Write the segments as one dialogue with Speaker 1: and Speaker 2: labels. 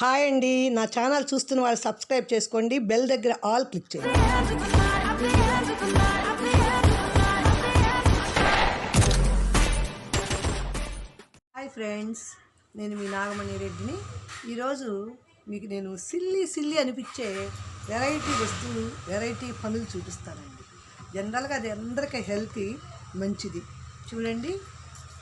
Speaker 1: Hi అండి. నా channel చూస్తున్న వాళ్ళు సబ్స్క్రైబ్ చేసుకోండి. బెల్ దగ్గర ఆల్ క్లిక్ చేయండి. హాయ్ ఫ్రెండ్స్ నేను మీ నాగమణి రెడ్డిని. ఈరోజు మీకు నేను సిల్లి సిల్లి అనిపించే వెరైటీ వస్తువులు వెరైటీ పనులు చూపిస్తానండి. జనరల్గా అది అందరికీ హెల్తీ మంచిది. చూడండి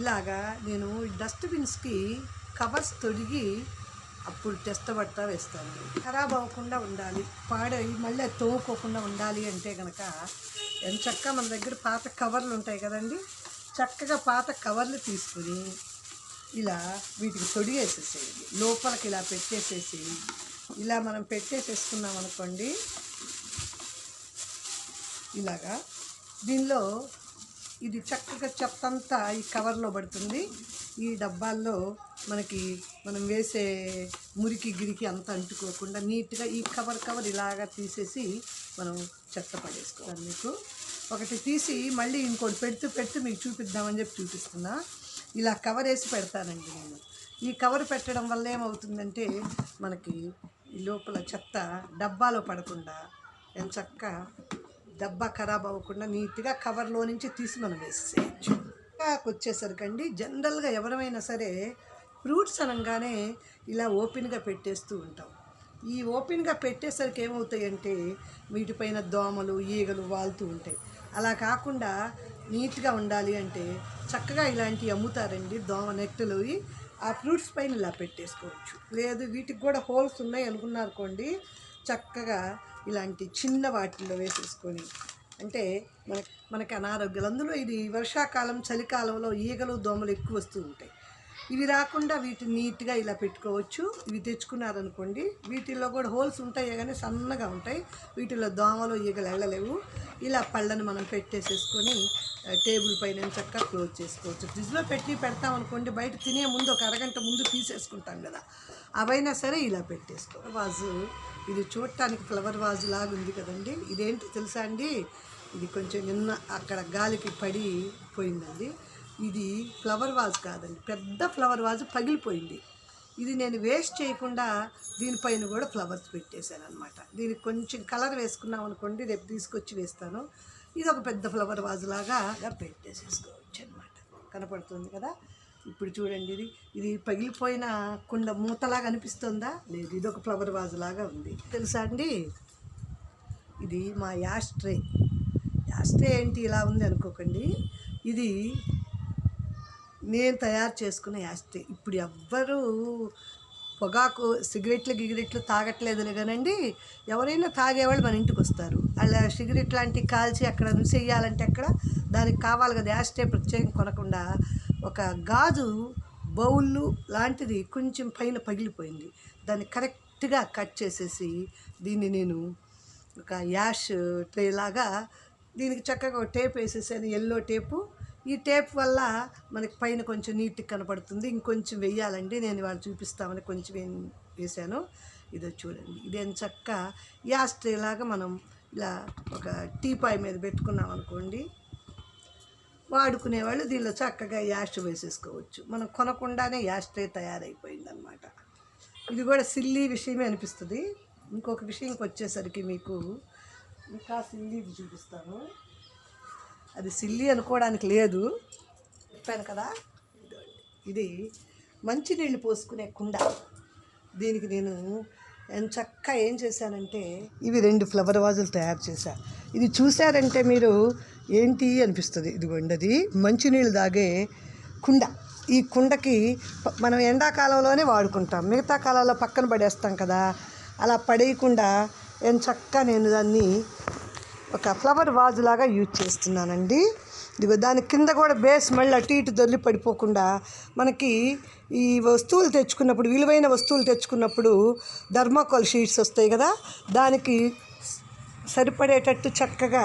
Speaker 1: ఇలాగా నేను డస్ట్బిన్స్కి కవర్స్ తొడిగి అప్పుడు టెస్ట్ పడతా వేస్తాను. ఖరాబ్ అవ్వకుండా ఉండాలి. పాడై మళ్ళీ తోముకోకుండా ఉండాలి అంటే కనుక ఎంచక్క మన దగ్గర పాత కవర్లు ఉంటాయి కదండి? చక్కగా పాత కవర్లు తీసుకుని ఇలా వీటికి తొడిగేసేసేయండి. లోపలికి ఇలా పెట్టేసేసి ఇలా మనం పెట్టేసేసుకున్నాం అనుకోండి ఇలాగా. దీనిలో ఇది చక్కగా చెత్త అంతా ఈ కవర్లో పడుతుంది. ఈ డబ్బాల్లో మనకి మనం వేసే మురికి గిరికి అంత అంటుకోకుండా నీట్గా ఈ కవర్ కవర్ ఇలాగా తీసేసి మనం చెత్త పడేసుకోవాలి. మీకు ఒకటి తీసి మళ్ళీ ఇంకోటి పెడుతూ పెడుతూ మీకు చూపిద్దామని చెప్పి చూపిస్తున్నా. ఇలా కవర్ వేసి పెడతానండి నేను. ఈ కవర్ పెట్టడం వల్ల ఏమవుతుందంటే మనకి ఈ లోపల చెత్త డబ్బాలో పడకుండా ఎంచక్క డబ్బా ఖరాబ్ అవ్వకుండా నీట్గా కవర్లో నుంచి తీసి మనం వేసేసేయచ్చు వచ్చేసరికండి జనరల్గా ఎవరైనా సరే ఫ్రూట్స్ అనగానే ఇలా ఓపెన్గా పెట్టేస్తూ ఉంటాం. ఈ ఓపెన్గా పెట్టేసరికి ఏమవుతాయంటే వీటిపైన దోమలు ఈగలు వాలుతూ ఉంటాయి. అలా కాకుండా నీట్గా ఉండాలి అంటే చక్కగా ఇలాంటివి అమ్ముతారండి దోమ నెట్టలు ఆ ఫ్రూట్స్ పైన ఇలా పెట్టేసుకోవచ్చు. లేదు వీటికి కూడా హోల్స్ ఉన్నాయి అనుకున్నారనుకోండి చక్కగా ఇలాంటి చిన్న వాటిల్లో వేసేసుకొని అంటే మన మనకి అనారోగ్యాలు. అందులో ఇది వర్షాకాలం చలికాలంలో ఈగలు దోమలు ఎక్కువ వస్తూ ఉంటాయి. ఇవి రాకుండా వీటిని నీట్గా ఇలా పెట్టుకోవచ్చు. ఇవి తెచ్చుకున్నారనుకోండి వీటిల్లో కూడా హోల్స్ ఉంటాయి కానీ సన్నగా ఉంటాయి. వీటిలో దోమలు ఈగలు వెళ్ళలేవు ఇలా పళ్ళను మనం పెట్టేసేసుకొని టేబుల్ పైన చక్కగా క్లోజ్ చేసుకోవచ్చు. ఫ్రిడ్జ్లో పెట్టి పెడతాం అనుకోండి బయట తినే ముందు ఒక అరగంట ముందు తీసేసుకుంటాం కదా. అవైనా సరే ఇలా పెట్టేసుకో. వాజు ఇది చూడటానికి ఫ్లవర్ వాజు లాగా ఉంది కదండి. ఇదేంటి తెలుసా అండి? ఇది కొంచెం నిన్న అక్కడ గాలికి పడి పోయిందండి. ఇది ఫ్లవర్ వాజ్ కాదండి. పెద్ద ఫ్లవర్ వాజ్ పగిలిపోయింది. ఇది నేను వేస్ట్ చేయకుండా దీనిపైన కూడా ఫ్లవర్స్ పెట్టేశాను అనమాట దీనికి కొంచెం కలర్ వేసుకున్నాం అనుకోండి రేపు తీసుకొచ్చి వేస్తాను. ఇది ఒక పెద్ద ఫ్లవర్ వాజ్ లాగా పెట్టేసేసుకోవచ్చు అనమాట కనపడుతుంది కదా? ఇప్పుడు చూడండి ఇది. ఇది పగిలిపోయిన కుండ మూతలాగా అనిపిస్తుందా? లేదు ఇది ఒక ఫ్లవర్ వాజ్ లాగా ఉంది. తెలుసా అండి? ఇది మా యాస్ట్రే యాస్ట్రే ఏంటి? ఇలా ఉంది అనుకోకండి. ఇది నేను తయారు చేసుకున్న యాస్ట్రే ఇప్పుడు ఎవ్వరూ పొగాకు సిగరెట్లు గిగరెట్లు తాగట్లేదులే కానండి. ఎవరైనా తాగేవాళ్ళు మన ఇంటికి వస్తారు. అలా సిగరెట్ లాంటివి కాల్చి అక్కడ వేయాలంటే అక్కడ దానికి కావాలి కదా. యాస్టే ప్రత్యేకం కొనకుండా ఒక గాజు బౌళ్ళు లాంటిది కొంచెం పైన పగిలిపోయింది. దాన్ని కరెక్ట్గా కట్ చేసేసి దీన్ని నేను ఒక యాష్ ట్రే లాగా దీనికి చక్కగా టేప్ వేసేసాను. ఎల్లో టేపు ఈ టేప్ వల్ల మనకి పైన కొంచెం నీట్గా కనపడుతుంది. ఇంకొంచెం వెయ్యాలండి. నేను వాళ్ళు చూపిస్తామని కొంచెం ఏం- వేసాను ఇదో చూడండి. ఇదేం చక్క యాస్ట్రీలాగా లాగా మనం ఇలా ఒక టీపాయ్ మీద పెట్టుకున్నాం అనుకోండి. వాడుకునే వాళ్ళు దీనిలో చక్కగా యాష్ వేసేసుకోవచ్చు. మనం కొనకుండానే యాష్ ట్రే తయారైపోయిందనమాట ఇది కూడా సిల్లీ విషయమే అనిపిస్తుంది. ఇంకొక విషయంకి వచ్చేసరికి మీకు ఇంకా సిల్లీ చూపిస్తాను. అది సిల్లి అనుకోవడానికి లేదు. చెప్పాను కదా? ఇది మంచినీళ్ళు పోసుకునే కుండ. దీనికి నేను చక్క ఏం చేశానంటే ఇవి రెండు ఫ్లవర్ వాజులు తయారు చేశా. ఇది చూశారంటే మీరు ఏంటి అనిపిస్తుంది? ఇదిగోండి అది మంచినీళ్ళు తాగే కుండ. ఈ కుండకి మనం ఎండాకాలంలోనే వాడుకుంటాం. మిగతా కాలంలో పక్కన పడేస్తాం కదా? అలా పడేయకుండా ఏం చక్క నేను దాన్ని ఒక ఫ్లవర్ వాజ్ లాగా యూజ్ చేస్తున్నానండి. ఇదిగో దాని కింద కూడా బేస్ మళ్ళీ అటు ఇటు దొల్లి పడిపోకుండా మనకి ఈ వస్తువులు తెచ్చుకున్నప్పుడు విలువైన వస్తువులు తెచ్చుకున్నప్పుడు ధర్మాకోల్ షీట్స్ వస్తాయి కదా దానికి సరిపడేటట్టు చక్కగా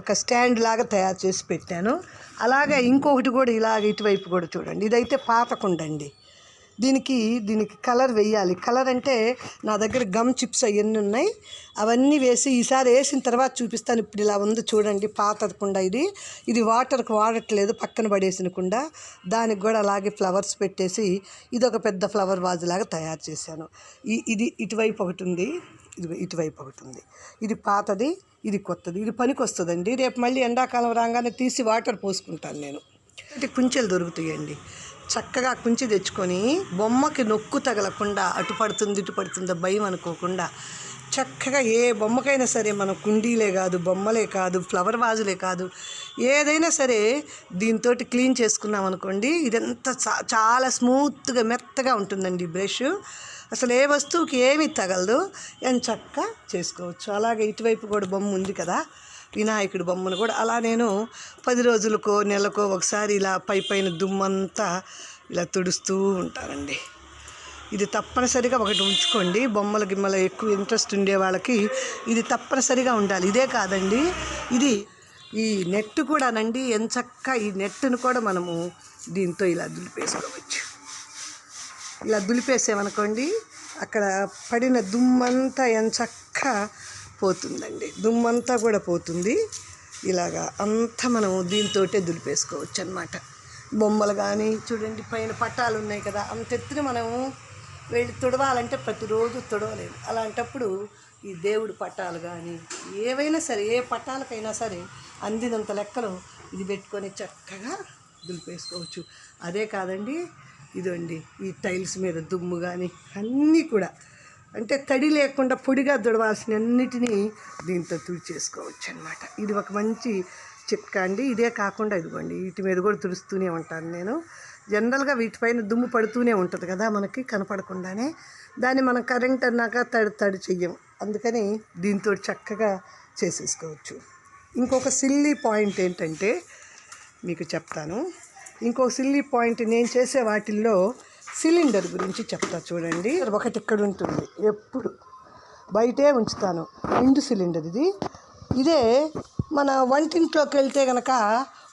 Speaker 1: ఒక స్టాండ్ లాగా తయారు చేసి పెట్టాను. అలాగే ఇంకొకటి కూడా ఇలాగ ఇటువైపు కూడా చూడండి. ఇదైతే పాత అండి దీనికి దీనికి కలర్ వేయాలి కలర్ అంటే నా దగ్గర గమ్ చిప్స్ అవన్నీ ఉన్నాయి. అవన్నీ వేసి ఈసారి వేసిన తర్వాత చూపిస్తాను. ఇప్పుడు ఇలా ఉంది చూడండి పాతది కుండ ఇది. ఇది వాటర్కి వాడట్లేదు పక్కన పడేసిన కుండ. దానికి కూడా అలాగే ఫ్లవర్స్ పెట్టేసి ఇది ఒక పెద్ద ఫ్లవర్ వాజ్ లాగా తయారు చేశాను. ఈ ఇది ఇటువైపు ఒకటి ఉంది. ఇది ఇటువైపు ఒకటి ఉంది. ఇది పాతది ఇది కొత్తది. ఇది పనికి వస్తుందండి రేపు మళ్ళీ ఎండాకాలం రాగానే తీసి వాటర్ పోసుకుంటాను నేను. కుంచెలు దొరుకుతాయండి. చక్కగా కుంచి తెచ్చుకొని బొమ్మకి నొక్కు తగలకుండా అటు పడుతుంది ఇటు పడుతుందో భయం అనుకోకుండా చక్కగా ఏ బొమ్మకైనా సరే మన కుండీలే కాదు బొమ్మలే కాదు ఫ్లవర్ వాజులే కాదు ఏదైనా సరే దీంతో క్లీన్ చేసుకున్నాం అనుకోండి ఇదంతా చాలా స్మూత్గా మెత్తగా ఉంటుందండి బ్రష్. అసలు ఏ వస్తువుకి ఏమీ తగలదు. అని చక్కగా చేసుకోవచ్చు. అలాగే ఇటువైపు కూడా బొమ్మ ఉంది కదా వినాయకుడి బొమ్మను కూడా. అలా నేను పది రోజులకో నెలకో ఒకసారి ఇలా పై పైన దుమ్మంతా ఇలా తుడుస్తూ ఉంటానండి. ఇది తప్పనిసరిగా ఒకటి ఉంచుకోండి. బొమ్మల గిమ్మల ఎక్కువ ఇంట్రెస్ట్ ఉండే వాళ్ళకి ఇది తప్పనిసరిగా ఉండాలి. ఇదే కాదండి ఇది ఈ నెట్ కూడానండి. ఎంచక్క ఈ నెట్ను కూడా మనము దీంతో ఇలా దులిపేసుకోవచ్చు. ఇలా దులిపేసామనుకోండి అక్కడ పడిన దుమ్మంతా ఎంచక్క పోతుందండి. దుమ్మంతా కూడా పోతుంది. ఇలాగా అంతా మనం దీంతో దులిపేసుకోవచ్చు అనమాట బొమ్మలు కానీ చూడండి పైన పట్టాలు ఉన్నాయి కదా అంత ఎత్తున మనము వెళ్ళి తుడవాలంటే ప్రతిరోజు తుడవలేము. అలాంటప్పుడు ఈ దేవుడి పట్టాలు కానీ ఏవైనా సరే ఏ పట్టాలకైనా సరే అందినంత లెక్కలో ఇది పెట్టుకొని చక్కగా దులిపేసుకోవచ్చు. అదే కాదండి ఇదండి ఈ టైల్స్ మీద దుమ్ము కానీ అన్నీ కూడా. అంటే తడి లేకుండా పొడిగా దుడవాల్సిన అన్నిటినీ దీంతో తుడిచేసుకోవచ్చు అనమాట ఇది ఒక మంచి చిట్కా అండి. ఇదే కాకుండా ఇదిగోండి వీటి మీద కూడా తుడుస్తూనే ఉంటాను నేను. జనరల్గా వీటిపైన దుమ్ము పడుతూనే ఉంటుంది కదా మనకి కనపడకుండానే. దాన్ని మనం కరెంట్ అన్నాక తడి తడి చెయ్యం. అందుకని దీంతో చక్కగా చేసేసుకోవచ్చు. ఇంకొక సిల్లీ పాయింట్ ఏంటంటే మీకు చెప్తాను. ఇంకో సిల్లీ పాయింట్ నేను చేసే వాటిల్లో సిలిండర్ గురించి చెప్తా చూడండి. ఒకటి ఇక్కడ ఉంటుంది. ఎప్పుడు? బయటే ఉంచుతాను. ఇండు సిలిండర్ ఇది. ఇదే మన వంటింట్లోకి వెళ్తే కనుక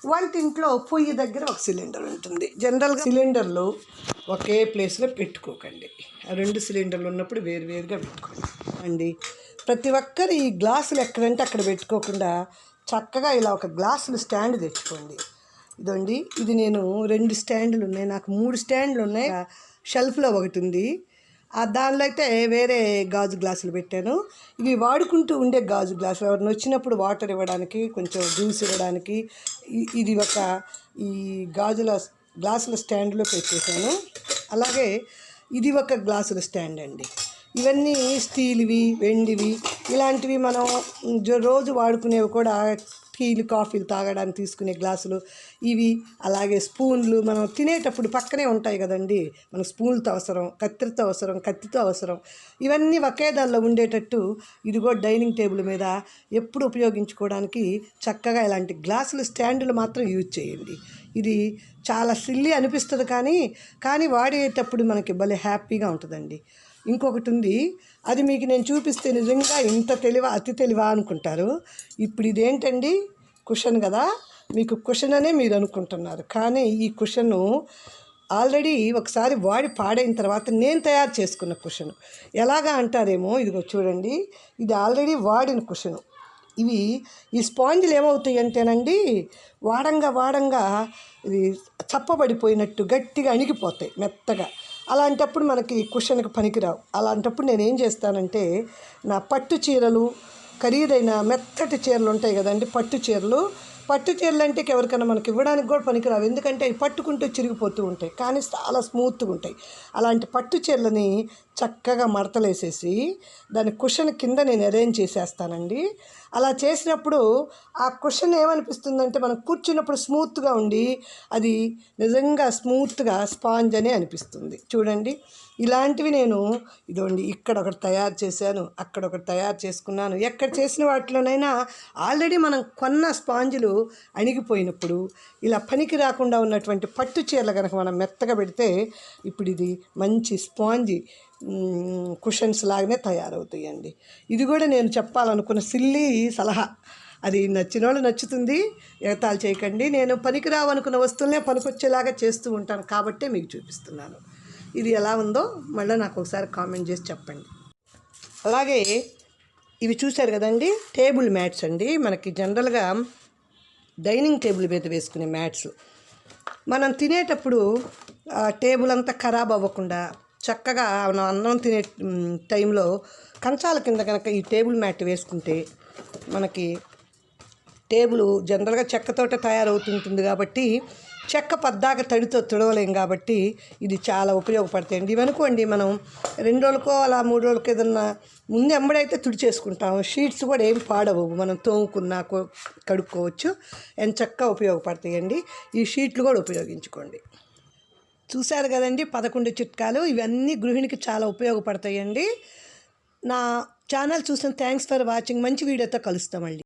Speaker 1: వంటింట్లో పొయ్యి దగ్గర ఒక సిలిండర్ ఉంటుంది. జనరల్గా సిలిండర్లు ఒకే ప్లేస్లో పెట్టుకోకండి. రెండు సిలిండర్లు ఉన్నప్పుడు వేరు వేరుగా పెట్టుకోండి. అండి ప్రతి ఒక్కరు ఈ గ్లాసులు ఎక్కడంటే అక్కడ పెట్టుకోకుండా చక్కగా ఇలా ఒక గ్లాసులు స్టాండ్ తెచ్చుకోండి. ఇదండి. ఇది నేను రెండు స్టాండ్లు ఉన్నాయి. నాకు మూడు స్టాండ్లు ఉన్నాయి. షెల్ఫ్లో ఒకటి ఉంది. దానిలో అయితే వేరే గాజు గ్లాసులు పెట్టాను. ఇవి వాడుకుంటూ ఉండే గాజు గ్లాసులు. ఎవరిని వచ్చినప్పుడు వాటర్ ఇవ్వడానికి కొంచెం జ్యూస్ ఇవ్వడానికి ఇది ఒక ఈ గాజుల గ్లాసుల స్టాండ్లో పెట్టేశాను. అలాగే ఇది ఒక గ్లాసుల స్టాండ్ అండి. ఇవన్నీ స్టీల్వి వెండివి ఇలాంటివి మనం రోజు వాడుకునేవి కూడా టీలు కాఫీలు తాగడానికి తీసుకునే గ్లాసులు ఇవి అలాగే స్పూన్లు మనం తినేటప్పుడు పక్కనే ఉంటాయి కదండి. మనకు స్పూన్లతో అవసరం కత్తిరితో అవసరం కత్తితో అవసరం. ఇవన్నీ ఒకే దానిలో ఉండేటట్టు ఇదిగో డైనింగ్ టేబుల్ మీద ఎప్పుడు ఉపయోగించుకోవడానికి చక్కగా ఇలాంటి గ్లాసులు స్టాండులు మాత్రం యూజ్ చేయండి. ఇది చాలా సిల్లి అనిపిస్తుంది కానీ కానీ వాడేటప్పుడు మనకి భలే హ్యాపీగా ఉంటుందండి. ఇంకొకటి ఉంది. అది మీకు నేను చూపిస్తే నిజంగా ఇంత తెలివా అతి తెలివా అనుకుంటారు. ఇప్పుడు ఇదేంటండి? కుషన్ కదా? మీకు కుషన్ అనే మీరు అనుకుంటున్నారు. కానీ ఈ కుషను ఆల్రెడీ ఒకసారి వాడి పాడైన తర్వాత నేను తయారు చేసుకున్న కుషన్ ఎలాగా అంటారేమో? ఇదిగో చూడండి. ఇది ఆల్రెడీ వాడిన కుషను ఇవి ఈ స్పాంజ్లు ఏమవుతాయి అంటేనండి వాడంగా వాడంగా ఇది చప్పబడిపోయినట్టు గట్టిగా అణిగిపోతాయి మెత్తగా. అలాంటప్పుడు మనకి కుషన్కి పనికిరావు. అలాంటప్పుడు నేను ఏం చేస్తానంటే నా పట్టు చీరలు ఖరీదైన మెత్తటి చీరలు ఉంటాయి కదండి పట్టు చీరలు. పట్టు చీరలు అంటే ఎవరికైనా మనకి ఇవ్వడానికి కూడా పనికిరావు. ఎందుకంటే అవి పట్టుకుంటూ చిరిగిపోతూ ఉంటాయి కానీ చాలా స్మూత్గా ఉంటాయి. అలాంటి పట్టు చీరలని చక్కగా మడతలేసేసి దాని కుషన్ కింద నేను అరేంజ్ చేసేస్తానండి. అలా చేసినప్పుడు ఆ కుషన్ ఏమనిపిస్తుందంటే మనం కూర్చున్నప్పుడు స్మూత్గా ఉండి అది నిజంగా స్మూత్గా స్పాంజ్ అనే అనిపిస్తుంది. చూడండి ఇలాంటివి నేను ఇదోండి ఇక్కడ ఒకటి తయారు చేశాను అక్కడ ఒకటి తయారు చేసుకున్నాను. ఎక్కడ చేసిన వాటిలోనైనా ఆల్రెడీ మనం కొన్న స్పాంజులు అణిగిపోయినప్పుడు ఇలా పనికి రాకుండా ఉన్నటువంటి పట్టు చీరలు కనుక మనం మెత్తగా పెడితే ఇప్పుడు ఇది మంచి స్పాంజి కుషన్స్ లాగానే తయారవుతాయండి. ఇది కూడా నేను చెప్పాలనుకున్న సిల్లీ సలహా. అది నచ్చిన వాళ్ళు నచ్చుతుంది ఎగతాలు చేయకండి. నేను పనికిరావనుకున్న వస్తువులనే పనికొచ్చేలాగా చేస్తూ ఉంటాను కాబట్టే మీకు చూపిస్తున్నాను. ఇది ఎలా ఉందో మళ్ళీ నాకు ఒకసారి కామెంట్ చేసి చెప్పండి. అలాగే ఇవి చూశారు కదండి టేబుల్ మ్యాట్స్ అండి. మనకి జనరల్గా డైనింగ్ టేబుల్ మీద వేసుకునే మ్యాట్స్. మనం తినేటప్పుడు టేబుల్ అంతా ఖరాబ్ అవ్వకుండా చక్కగా మనం అన్నం తినే టైంలో కంచాల కింద కనుక ఈ టేబుల్ మ్యాట్ వేసుకుంటే మనకి టేబుల్ జనరల్గా చెక్కతోట తయారవుతుంటుంది కాబట్టి చెక్క పద్దాక తడితో తుడవలేం కాబట్టి ఇది చాలా ఉపయోగపడతాయండి. ఇవనుకోండి మనం రెండు రోజులకో అలా మూడు రోజులకో ఏదన్నా ముందు ఎంబడైతే తుడిచేసుకుంటాం. షీట్స్ కూడా ఏం పాడవు. మనం తోముకున్నా కడుక్కోవచ్చు. ఎంత చక్కగా ఉపయోగపడతాయండి. ఈ షీట్లు కూడా ఉపయోగించుకోండి. చూశారు కదండి పదకొండు చిట్కాలు. ఇవన్నీ గృహిణికి చాలా ఉపయోగపడతాయండి. నా ఛానల్ చూసిన థ్యాంక్స్ ఫర్ వాచింగ్. మంచి వీడియోతో కలుస్తామండి.